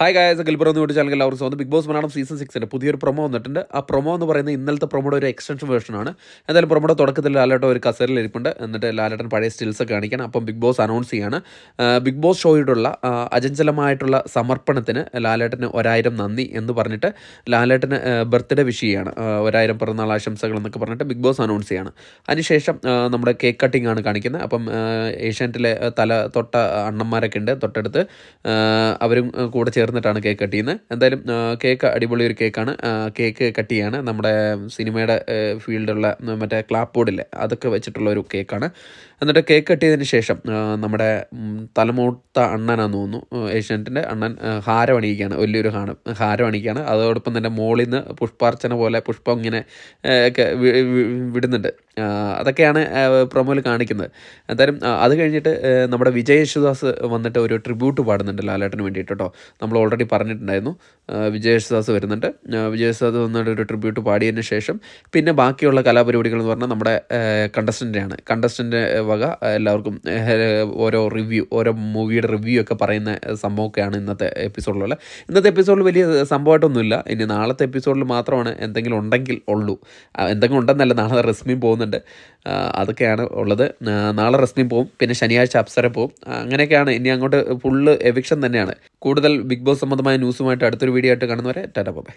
Hi guys ഗിൽബർ എന്ന് channel എല്ലാവർക്കും സ്വന്തം ബിഗ് ബോസ് മലയാളം സീസൺ സിക്സിന്റെ പുതിയൊരു പ്രൊമോ വന്നിട്ടുണ്ട്. ആ പ്രൊമോ എന്ന് പറയുന്നത് ഇന്നലത്തെ പ്രൊമോയുടെ ഒരു എക്സ്റ്റൻഷൻ വേർഷനാണ് എന്തായാലും പ്രൊമോയുടെ തുടക്കത്തിൽ ലാലേട്ടൻ ഒരു കസേരയിൽ ഇരിപ്പുണ്ട്. എന്നിട്ട് ലാലേട്ടൻ പഴയ സ്റ്റിൽസ് ഒക്കെ കാണിക്കണം അപ്പം ബിഗ് ബോസ് അനൗൺസ് ചെയ്യാണ്. ബിഗ് ബോസ് ഷോയോടുള്ള അജഞ്ചലമായിട്ടുള്ള സമർപ്പണത്തിന് ലാലേട്ടന് ഒരായിരം നന്ദി എന്ന് പറഞ്ഞിട്ട് ലാലേട്ടന് ബർത്ത്ഡേ വിഷ് ചെയ്യാണ്. ഒരായിരം പിറന്നാൾ ആശംസകൾ എന്നൊക്കെ പറഞ്ഞിട്ട് ബിഗ് ബോസ് അനൗൺസ് ചെയ്യാണ്. അതിനുശേഷം നമ്മുടെ കേക്ക് കട്ടിംഗ് ആണ് കാണിക്കുന്നത്. അപ്പം ഏഷ്യാനെറ്റിലെ തല തൊട്ട അണ്ണന്മാരൊക്കെ ഉണ്ട് തൊട്ടടുത്ത്. അവരും കൂടെ കൂടെ ചേർന്നിട്ടാണ് കേക്ക് കട്ട് ചെയ്യുന്നത്. എന്തായാലും കേക്ക് അടിപൊളി ഒരു കേക്കാണ് കേക്ക് കട്ട് ചെയ്യാണ്. നമ്മുടെ സിനിമയുടെ ഫീൽഡുള്ള മറ്റേ ക്ലാപ്പ് ബോർഡില്ലേ അതൊക്കെ വെച്ചിട്ടുള്ള ഒരു കേക്കാണ് എന്നിട്ട് കേക്ക് കട്ട് ചെയ്തതിന് ശേഷം നമ്മുടെ തലമൂത്ത അണ്ണനാന്ന് തോന്നുന്നു ഏഷ്യാനെറ്റിന്റെ അണ്ണൻ ഹാരം അണിയിക്കുകയാണ് വലിയൊരു ഹാരം ഹാരം അണിയിക്കുകയാണ് അതോടൊപ്പം തന്നെ മോളിൽ നിന്ന് പുഷ്പാർച്ചന പോലെ പുഷ്പം ഇങ്ങനെ ഒക്കെ വിടുന്നുണ്ട്. അതൊക്കെയാണ് പ്രൊമോയിൽ കാണിക്കുന്നത്. എന്തായാലും അത് കഴിഞ്ഞിട്ട് നമ്മുടെ വിജയ് യേശുദാസ് വന്നിട്ട് ഒരു ട്രിബ്യൂട്ട് പാടുന്നുണ്ട് ലാലേട്ടന് വേണ്ടിയിട്ട് കേട്ടോ നമ്മൾ ഓൾറെഡി പറഞ്ഞിട്ടുണ്ടായിരുന്നു. വിജയേഷ്ദാസ് വരുന്നുണ്ട്. ആ, വന്നിട്ട് ഒരു ട്രിബ്യൂട്ട് പാടിയതിന് ശേഷം പിന്നെ ബാക്കിയുള്ള കലാപരിപാടികൾ എന്ന് പറഞ്ഞാൽ നമ്മുടെ കണ്ടസ്റ്റന്റാണ് കണ്ടസ്റ്റന്റ് വക എല്ലാവർക്കും ഓരോ റിവ്യൂ ഓരോ മൂവിയുടെ റിവ്യൂ ഒക്കെ പറയുന്ന സംഭവമൊക്കെയാണ് ഇന്നത്തെ എപ്പിസോഡിലുള്ള ഇന്നത്തെ എപ്പിസോഡിൽ വലിയ സംഭവമായിട്ടൊന്നുമില്ല. ഇനി നാളത്തെ എപ്പിസോഡിൽ മാത്രമാണ് എന്തെങ്കിലും ഉണ്ടെങ്കിൽ ഉള്ളൂ. എന്തെങ്കിലും ഉണ്ടെന്നല്ല നാളെ റസ്മിയും പോകുന്നുണ്ട്. അതൊക്കെയാണ് ഉള്ളത്. നാളെ റസ്മിയും പോകും. പിന്നെ ശനിയാഴ്ച അപ്സര പോകും. അങ്ങനെയൊക്കെയാണ്. ഇനി അങ്ങോട്ട് ഫുള്ള് എവിക്ഷൻ തന്നെയാണ്. കൂടുതൽ ബിഗ് ബോസ് സംബന്ധമായ ന്യൂസുമായിട്ട് അടുത്തൊരു വീഡിയോ ആയിട്ട് കാണുന്നവരെ ടാറ്റ ബൈ.